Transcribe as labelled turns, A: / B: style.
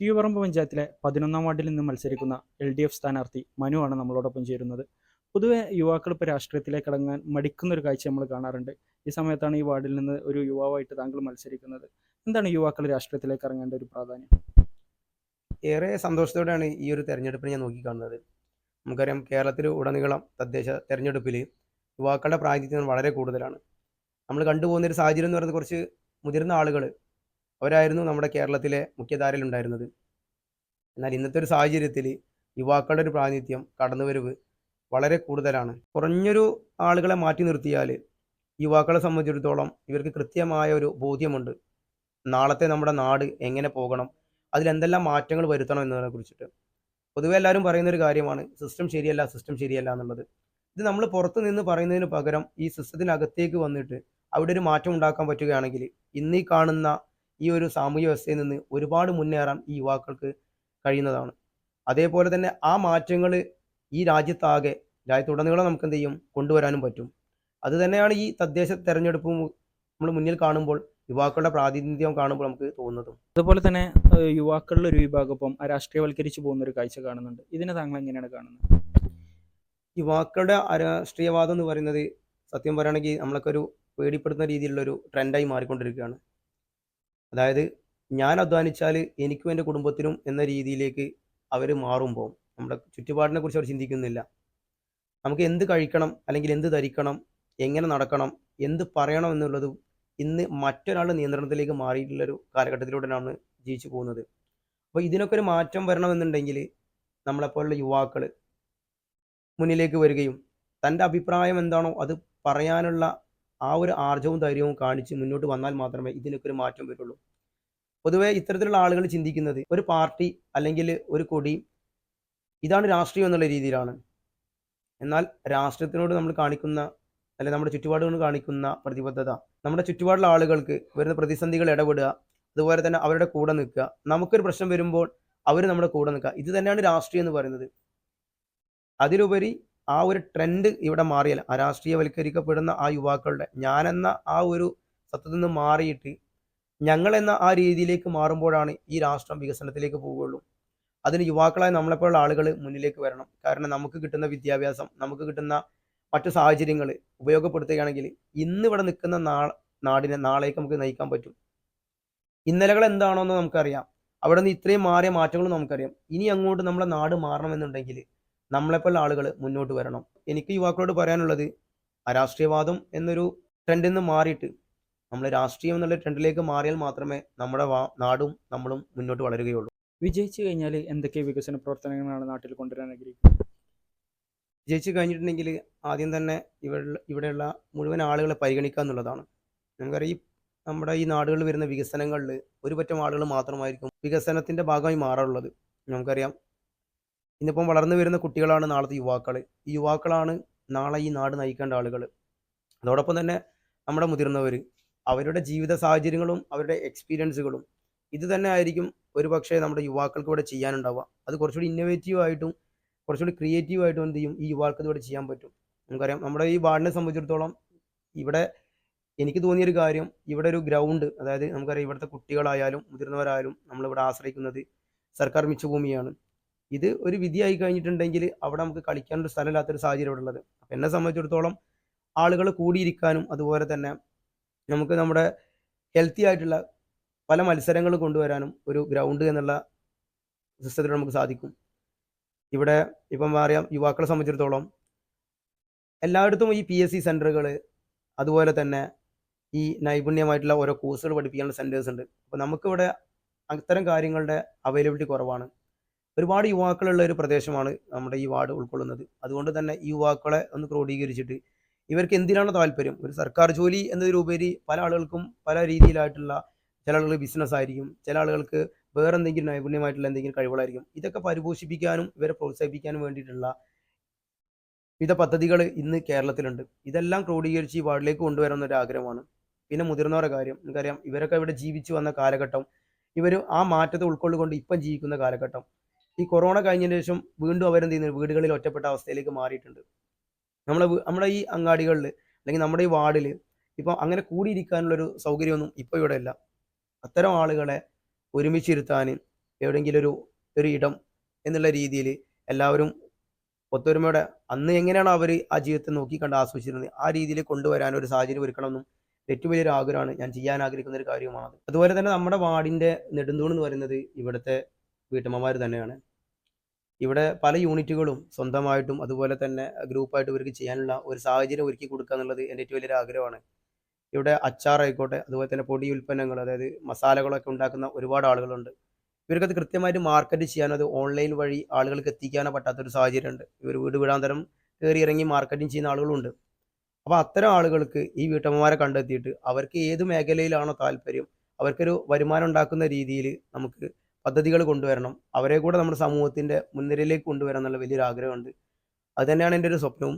A: കീഴുപറമ്പ് പഞ്ചായത്തിലെ പതിനൊന്നാം വാർഡിൽ നിന്ന് മത്സരിക്കുന്ന എൽ ഡി എഫ് സ്ഥാനാർത്ഥി മനുവാണ് നമ്മളോടൊപ്പം ചേരുന്നത്. പൊതുവെ യുവാക്കൾ ഇപ്പോൾ രാഷ്ട്രീയത്തിലേക്ക് ഇടങ്ങാൻ മടിക്കുന്ന ഒരു കാഴ്ച നമ്മൾ കാണാറുണ്ട്. ഈ സമയത്താണ് ഈ വാർഡിൽ നിന്ന് ഒരു യുവാവായിട്ട് താങ്കൾ മത്സരിക്കുന്നത്. എന്താണ് യുവാക്കൾ രാഷ്ട്രീയത്തിലേക്ക് ഇറങ്ങേണ്ട ഒരു പ്രാധാന്യം?
B: ഏറെ സന്തോഷത്തോടെയാണ് ഈ ഒരു തെരഞ്ഞെടുപ്പിനെ ഞാൻ നോക്കിക്കാണുന്നത്. നമുക്കറിയാം കേരളത്തിൽ ഉടനീളം തദ്ദേശ തെരഞ്ഞെടുപ്പിൽ യുവാക്കളുടെ പ്രാതിനിധ്യം വളരെ കൂടുതലാണ്. നമ്മൾ കണ്ടുപോകുന്ന ഒരു സാഹചര്യം എന്ന് പറയുന്നത് കുറച്ച് മുതിർന്ന ആളുകൾ അവരായിരുന്നു നമ്മുടെ കേരളത്തിലെ മുഖ്യധാരയിൽ ഉണ്ടായിരുന്നത്. എന്നാൽ ഇന്നത്തെ ഒരു സാഹചര്യത്തിൽ യുവാക്കളുടെ ഒരു പ്രാതിനിധ്യം കടന്നുവരവ് വളരെ കൂടുതലാണ്. കുറഞ്ഞൊരു ആളുകളെ മാറ്റി നിർത്തിയാൽ യുവാക്കളെ സംബന്ധിച്ചിടത്തോളം ഇവർക്ക് കൃത്യമായ ഒരു ബോധ്യമുണ്ട്. നാളത്തെ നമ്മുടെ നാട് എങ്ങനെ പോകണം അതിലെന്തെല്ലാം മാറ്റങ്ങൾ വരുത്തണം എന്നതിനെ കുറിച്ചിട്ട്. പൊതുവെ എല്ലാവരും പറയുന്ന ഒരു കാര്യമാണ് സിസ്റ്റം ശരിയല്ല സിസ്റ്റം ശരിയല്ല എന്നുള്ളത്. ഇത് നമ്മൾ പുറത്ത് നിന്ന് പറയുന്നതിന് പകരം ഈ സിസ്റ്റത്തിനകത്തേക്ക് വന്നിട്ട് അവിടെ ഒരു മാറ്റം ഉണ്ടാക്കാൻ പറ്റുകയാണെങ്കിൽ ഇന്ന് കാണുന്ന ഈ ഒരു സാമൂഹ്യ വ്യവസ്ഥയിൽ നിന്ന് ഒരുപാട് മുന്നേറാൻ ഈ യുവാക്കൾക്ക് കഴിയുന്നതാണ്. അതേപോലെ തന്നെ ആ മാറ്റങ്ങൾ ഈ രാജ്യത്താകെ രാജ്യത്തുടനീളം നമുക്ക് എന്ത് ചെയ്യും? കൊണ്ടുവരാനും പറ്റും. അത് തന്നെയാണ് ഈ തദ്ദേശ തെരഞ്ഞെടുപ്പ് നമ്മൾ മുന്നിൽ കാണുമ്പോൾ യുവാക്കളുടെ പ്രാതിനിധ്യം കാണുമ്പോൾ നമുക്ക് തോന്നുന്നതും.
A: അതുപോലെ തന്നെ യുവാക്കളുടെ യുവാക്കളിൽ ഒരു വിഭാഗം ഇപ്പം രാഷ്ട്രീയവൽക്കരിച്ച് പോകുന്ന ഒരു കാഴ്ച കാണുന്നുണ്ട്. ഇതിനെ താങ്കൾ എങ്ങനെയാണ് കാണുന്നത്?
B: യുവാക്കളുടെ രാഷ്ട്രീയവാദം എന്ന് പറയുന്നത് സത്യം പറയുകയാണെങ്കിൽ നമ്മളൊക്കെ ഒരു പേടിപ്പെടുത്തുന്ന രീതിയിലുള്ള ഒരു ട്രെൻഡായി മാറിക്കൊണ്ടിരിക്കുകയാണ്. അതായത് ഞാൻ അധ്വാനിച്ചാൽ എനിക്കും എന്റെ കുടുംബത്തിനും എന്ന രീതിയിലേക്ക് അവർ മാറുമ്പോൾ നമ്മുടെ ചുറ്റുപാടിനെ കുറിച്ച് അവർ ചിന്തിക്കുന്നില്ല. നമുക്ക് എന്ത് കഴിക്കണം അല്ലെങ്കിൽ എന്ത് ധരിക്കണം എങ്ങനെ നടക്കണം എന്ത് പറയണം എന്നുള്ളത് ഇന്ന് മറ്റൊരാളുടെ നിയന്ത്രണത്തിലേക്ക് മാറിയിട്ടുള്ളൊരു കാലഘട്ടത്തിലൂടെയാണ് ജീവിച്ചു പോകുന്നത്. അപ്പോൾ ഇതിനൊക്കെ ഒരു മാറ്റം വരണമെന്നുണ്ടെങ്കിൽ നമ്മളെപ്പോലുള്ള യുവാക്കൾ മുന്നിലേക്ക് വരികയും തന്റെ അഭിപ്രായം എന്താണോ അത് പറയാനുള്ള ആ ഒരു ആർജവും ധൈര്യവും കാണിച്ച് മുന്നോട്ട് വന്നാൽ മാത്രമേ ഇതിനൊക്കെ ഒരു മാറ്റം വരുള്ളൂ. പൊതുവേ ഇത്തരത്തിലുള്ള ആളുകൾ ചിന്തിക്കുന്നത് ഒരു പാർട്ടി അല്ലെങ്കിൽ ഒരു കൊടി ഇതാണ് രാഷ്ട്രീയം എന്നുള്ള രീതിയിലാണ്. എന്നാൽ രാഷ്ട്രീയത്തിനോട് നമ്മൾ കാണിക്കുന്ന അല്ലെങ്കിൽ നമ്മുടെ ചുറ്റുപാടുകൊണ്ട് കാണിക്കുന്ന പ്രതിബദ്ധത നമ്മുടെ ചുറ്റുപാടുള്ള ആളുകൾക്ക് വരുന്ന പ്രതിസന്ധികൾ ഇടപെടുക അതുപോലെ തന്നെ അവരുടെ കൂടെ നിൽക്കുക നമുക്കൊരു പ്രശ്നം വരുമ്പോൾ അവർ നമ്മുടെ കൂടെ നിൽക്കുക ഇത് തന്നെയാണ് രാഷ്ട്രീയം എന്ന് പറയുന്നത്. അതിലുപരി ആ ഒരു ട്രെൻഡ് ഇവിടെ മാറിയാൽ ആ രാഷ്ട്രീയവൽക്കരിക്കപ്പെടുന്ന ആ യുവാക്കളുടെ ഞാനെന്ന ആ ഒരു സത്യത്തിൽ നിന്ന് മാറിയിട്ട് ഞങ്ങളെന്ന ആ രീതിയിലേക്ക് മാറുമ്പോഴാണ് ഈ രാഷ്ട്രം വികസനത്തിലേക്ക് പോവുകയുള്ളൂ അതിന് യുവാക്കളായ നമ്മളെപ്പോലുള്ള ആളുകൾ മുന്നിലേക്ക് വരണം. കാരണം നമുക്ക് കിട്ടുന്ന വിദ്യാഭ്യാസം നമുക്ക് കിട്ടുന്ന മറ്റു സാഹചര്യങ്ങൾ ഉപയോഗപ്പെടുത്തുകയാണെങ്കിൽ ഇന്ന് ഇവിടെ നിൽക്കുന്ന നാ നാടിനെ നാളേക്ക് നമുക്ക് നയിക്കാൻ പറ്റും. ഇന്നലകൾ എന്താണോ എന്ന് നമുക്കറിയാം. അവിടെ നിന്ന് ഇത്രയും മാറിയ മാറ്റങ്ങളും നമുക്കറിയാം. ഇനി അങ്ങോട്ട് നമ്മുടെ നാട് മാറണമെന്നുണ്ടെങ്കിൽ നമ്മളെപ്പോലുള്ള ആളുകൾ മുന്നോട്ട് വരണം. എനിക്ക് യുവാക്കളോട് പറയാനുള്ളത് അരാഷ്ട്രീയവാദം എന്നൊരു ട്രെൻഡിൽ നിന്ന് മാറിയിട്ട് നമ്മൾ രാഷ്ട്രീയം എന്നുള്ള ട്രെൻഡിലേക്ക് മാറിയാൽ മാത്രമേ നമ്മുടെ നാടും നമ്മളും മുന്നോട്ട് വളരുകയുള്ളൂ.
A: വിജയിച്ചു കഴിഞ്ഞാൽ എന്തൊക്കെ വികസന പ്രവർത്തനങ്ങളാണ് നാട്ടിൽ കൊണ്ടുവരാൻ ആഗ്രഹിക്കുന്നത്?
B: ജയിച്ചു കഴിഞ്ഞിട്ടുണ്ടെങ്കിൽ ആദ്യം തന്നെ ഇവിടെ ഇവിടെയുള്ള മുഴുവൻ ആളുകളെ പരിഗണിക്കുക എന്നുള്ളതാണ്. നമുക്കറിയാം ഈ നമ്മുടെ ഈ നാടുകളിൽ വരുന്ന വികസനങ്ങളിൽ ഒരുപറ്റം ആളുകൾ മാത്രമായിരിക്കും വികസനത്തിന്റെ ഭാഗമായി മാറാറുള്ളത്. നമുക്കറിയാം ഇന്നിപ്പം വളർന്നു വരുന്ന കുട്ടികളാണ് നാളത്തെ യുവാക്കൾ. ഈ യുവാക്കളാണ് നാളെ ഈ നാട് നയിക്കേണ്ട ആളുകൾ. അതോടൊപ്പം തന്നെ നമ്മുടെ മുതിർന്നവർ അവരുടെ ജീവിത സാഹചര്യങ്ങളും അവരുടെ എക്സ്പീരിയൻസുകളും ഇത് തന്നെ ആയിരിക്കും ഒരു പക്ഷേ നമ്മുടെ യുവാക്കൾക്ക് ഇവിടെ ചെയ്യാനുണ്ടാവുക. അത് കുറച്ചുകൂടി ഇന്നോവേറ്റീവ് ആയിട്ടും കുറച്ചുകൂടി ക്രിയേറ്റീവ് ആയിട്ടും എന്ത് ചെയ്യും ഈ യുവാക്കൾക്ക് ഇവിടെ ചെയ്യാൻ പറ്റും. നമുക്കറിയാം നമ്മുടെ ഈ വാർഡിനെ സംബന്ധിച്ചിടത്തോളം ഇവിടെ എനിക്ക് തോന്നിയൊരു കാര്യം ഇവിടെ ഒരു ഗ്രൗണ്ട് അതായത് നമുക്കറിയാം ഇവിടുത്തെ കുട്ടികളായാലും മുതിർന്നവരായാലും നമ്മളിവിടെ ആശ്രയിക്കുന്നത് സർക്കാർ മിച്ചഭൂമിയാണ്. ഇത് ഒരു വിധിയായി കഴിഞ്ഞിട്ടുണ്ടെങ്കിൽ അവിടെ നമുക്ക് കളിക്കാനൊരു സ്ഥലമില്ലാത്തൊരു സാഹചര്യം ഇവിടെ ഉള്ളത്. അപ്പം എന്നെ സംബന്ധിച്ചിടത്തോളം ആളുകൾ കൂടിയിരിക്കാനും അതുപോലെ തന്നെ നമുക്ക് നമ്മുടെ ഹെൽത്തി ആയിട്ടുള്ള പല മത്സരങ്ങൾ കൊണ്ടുവരാനും ഒരു ഗ്രൗണ്ട് എന്നുള്ള സിസ്റ്റത്തിൽ നമുക്ക് സാധിക്കും. ഇവിടെ ഇപ്പം അറിയാം യുവാക്കളെ സംബന്ധിച്ചിടത്തോളം എല്ലായിടത്തും ഈ പി എസ് സി സെന്ററുകൾ അതുപോലെ തന്നെ ഈ നൈപുണ്യമായിട്ടുള്ള ഓരോ കോഴ്സുകൾ പഠിപ്പിക്കാനുള്ള സെന്റേഴ്സ് ഉണ്ട്. അപ്പോൾ നമുക്കിവിടെ അത്തരം കാര്യങ്ങളുടെ അവൈലബിലിറ്റി കുറവാണ്. ഒരുപാട് യുവാക്കളുള്ള ഒരു പ്രദേശമാണ് നമ്മുടെ ഈ വാർഡ് ഉൾക്കൊള്ളുന്നത്. അതുകൊണ്ട് തന്നെ ഈ യുവാക്കളെ ഒന്ന് ക്രോഡീകരിച്ചിട്ട് ഇവർക്ക് എന്തിനാണ് താല്പര്യം? ഒരു സർക്കാർ ജോലി എന്നതിലുപരി പല ആളുകൾക്കും പല രീതിയിലായിട്ടുള്ള ചില ആളുകൾ ബിസിനസ് ആയിരിക്കും ചില ആളുകൾക്ക് വേറെ എന്തെങ്കിലും നൈപുണ്യമായിട്ടുള്ള എന്തെങ്കിലും കഴിവുകളായിരിക്കും. ഇതൊക്കെ പരിപോഷിപ്പിക്കാനും ഇവരെ പ്രോത്സാഹിപ്പിക്കാനും വേണ്ടിയിട്ടുള്ള വിവിധ പദ്ധതികൾ ഇന്ന് കേരളത്തിലുണ്ട്. ഇതെല്ലാം ക്രോഡീകരിച്ച് ഈ വാർഡിലേക്ക് കൊണ്ടുവരണം ഒരു ആഗ്രഹമാണ്. പിന്നെ മുതിർന്നവരുടെ കാര്യം. നമുക്കറിയാം ഇവരൊക്കെ ഇവിടെ ജീവിച്ചു വന്ന കാലഘട്ടം ഇവർ ആ മാറ്റത്തെ ഉൾക്കൊള്ളുകൊണ്ട് ഇപ്പം ജീവിക്കുന്ന കാലഘട്ടം. ഈ കൊറോണ കഴിഞ്ഞതിന് ശേഷം വീണ്ടും അവരെന്ത് ചെയ്യുന്നു വീടുകളിൽ ഒറ്റപ്പെട്ട അവസ്ഥയിലേക്ക് മാറിയിട്ടുണ്ട്. നമ്മളെ നമ്മുടെ ഈ അങ്ങാടികളിൽ അല്ലെങ്കിൽ നമ്മുടെ ഈ വാർഡിൽ ഇപ്പം അങ്ങനെ കൂടിയിരിക്കാനുള്ളൊരു സൗകര്യമൊന്നും ഇപ്പോൾ ഇവിടെ ഇല്ല അത്തരം ആളുകളെ ഒരുമിച്ചിരുത്താൻ എവിടെയെങ്കിലും ഒരു ഒരു ഇടം എന്നുള്ള രീതിയിൽ എല്ലാവരും ഒത്തൊരുമയുടെ അന്ന് എങ്ങനെയാണ് അവർ ആ ജീവിതത്തെ നോക്കിക്കണ്ട് ആസ്വദിച്ചിരുന്നത്? ആ രീതിയിൽ കൊണ്ടുവരാൻ ഒരു സാഹചര്യം ഒരുക്കണമെന്നും ഏറ്റവും വലിയൊരു ആഗ്രഹമാണ്. ഞാൻ ചെയ്യാൻ ആഗ്രഹിക്കുന്ന ഒരു കാര്യമാണ് അതുപോലെ തന്നെ നമ്മുടെ വാർഡിന്റെ നെടുന്തൂൺ എന്ന് പറയുന്നത് ഇവിടുത്തെ വീട്ടമ്മമാർ തന്നെയാണ്. ഇവിടെ പല യൂണിറ്റുകളും സ്വന്തമായിട്ടും അതുപോലെ തന്നെ ഗ്രൂപ്പായിട്ട് ഇവർക്ക് ചെയ്യാനുള്ള ഒരു സാഹചര്യം ഒരുക്കി കൊടുക്കുക എന്നുള്ളത് എന്റെ ഏറ്റവും വലിയൊരു ആഗ്രഹമാണ്. ഇവിടെ അച്ചാറായിക്കോട്ടെ അതുപോലെ തന്നെ പൊടി ഉൽപ്പന്നങ്ങൾ അതായത് മസാലകളൊക്കെ ഉണ്ടാക്കുന്ന ഒരുപാട് ആളുകളുണ്ട്. ഇവർക്കത് കൃത്യമായിട്ട് മാർക്കറ്റ് ചെയ്യാനോ അത് ഓൺലൈൻ വഴി ആളുകൾക്ക് എത്തിക്കാനോ പറ്റാത്തൊരു സാഹചര്യമുണ്ട്. ഇവർ വീട് വീടാന്തരം കയറി ഇറങ്ങി മാർക്കറ്റിംഗ് ചെയ്യുന്ന ആളുകളുണ്ട്. അപ്പോൾ അത്തരം ആളുകൾക്ക് ഈ വീട്ടമ്മമാരെ കണ്ടെത്തിയിട്ട് അവർക്ക് ഏത് മേഖലയിലാണോ താല്പര്യം അവർക്കൊരു വരുമാനം ഉണ്ടാക്കുന്ന രീതിയിൽ നമുക്ക് പദ്ധതികൾ കൊണ്ടുവരണം. അവരെ കൂടെ നമ്മുടെ സമൂഹത്തിന്റെ മുൻനിരയിലേക്ക് കൊണ്ടുവരണം എന്നുള്ള വലിയൊരു ആഗ്രഹമുണ്ട്. അതുതന്നെയാണ് എന്റെ ഒരു സ്വപ്നവും.